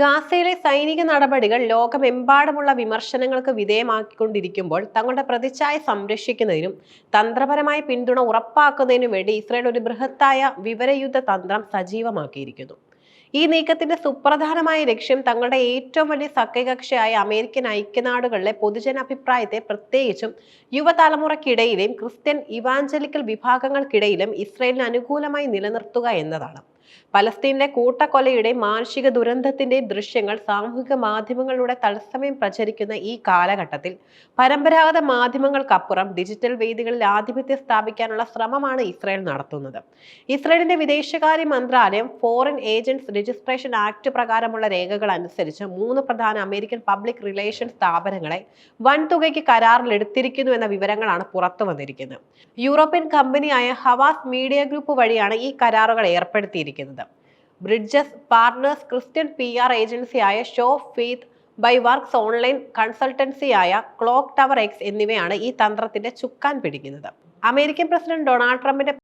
ഗാസയിലെ സൈനിക നടപടികൾ ലോകമെമ്പാടുമുള്ള വിമർശനങ്ങൾക്ക് വിധേയമാക്കിക്കൊണ്ടിരിക്കുമ്പോൾ തങ്ങളുടെ പ്രതിച്ഛായ സംരക്ഷിക്കുന്നതിനും തന്ത്രപരമായ പിന്തുണ ഉറപ്പാക്കുന്നതിനും വേണ്ടി ഇസ്രായേൽ ഒരു ബൃഹത്തായ വിവരയുദ്ധ തന്ത്രം സജീവമാക്കിയിരിക്കുന്നു. ഈ നീക്കത്തിന്റെ സുപ്രധാനമായ ലക്ഷ്യം തങ്ങളുടെ ഏറ്റവും വലിയ സഖ്യകക്ഷിയായ അമേരിക്കൻ ഐക്യനാടുകളിലെ പൊതുജനാഭിപ്രായത്തെ പ്രത്യേകിച്ചും യുവതലമുറക്കിടയിലെയും ക്രിസ്ത്യൻ ഇവാഞ്ചലിക്കൽ വിഭാഗങ്ങൾക്കിടയിലും ഇസ്രയേലിന് അനുകൂലമായി നിലനിർത്തുക എന്നതാണ്. പലസ്തീനിലെ കൂട്ടക്കൊലയുടെ മാനുഷിക ദുരന്തത്തിന്റെ ദൃശ്യങ്ങൾ സാമൂഹിക മാധ്യമങ്ങളിലൂടെ തത്സമയം പ്രചരിക്കുന്ന ഈ കാലഘട്ടത്തിൽ പരമ്പരാഗത മാധ്യമങ്ങൾക്കപ്പുറം ഡിജിറ്റൽ വേദികളിൽ ആധിപത്യം സ്ഥാപിക്കാനുള്ള ശ്രമമാണ് ഇസ്രായേൽ നടത്തുന്നത്. ഇസ്രായേലിന്റെ വിദേശകാര്യ മന്ത്രാലയം ഫോറിൻ ഏജന്റ്സ് രജിസ്ട്രേഷൻ ആക്ട് പ്രകാരമുള്ള രേഖകൾ അനുസരിച്ച് മൂന്ന് പ്രധാന അമേരിക്കൻ പബ്ലിക് റിലേഷൻ സ്ഥാപനങ്ങളെ വൻതുകയ്ക്ക് കരാറിലെടുത്തിരിക്കുന്നു എന്ന വിവരങ്ങളാണ് പുറത്തു വന്നിരിക്കുന്നത് യൂറോപ്യൻ കമ്പനിയായ ഹവാസ് മീഡിയ ഗ്രൂപ്പ് വഴിയാണ് ഈ കരാറുകൾ ഏർപ്പെടുത്തിയിരിക്കുന്നത്. Bridges Partners Christian P R ഏജൻസിയായ Show Faith by Works online കൺസൾട്ടൻസിയായ Clock Tower X എന്നിവയാണ് ഈ തന്ത്രത്തിന്റെ ചുക്കാൻ പിടിക്കുന്നത്. അമേരിക്കൻ പ്രസിഡന്റ് ഡൊണാൾഡ് ട്രംപിന്റെ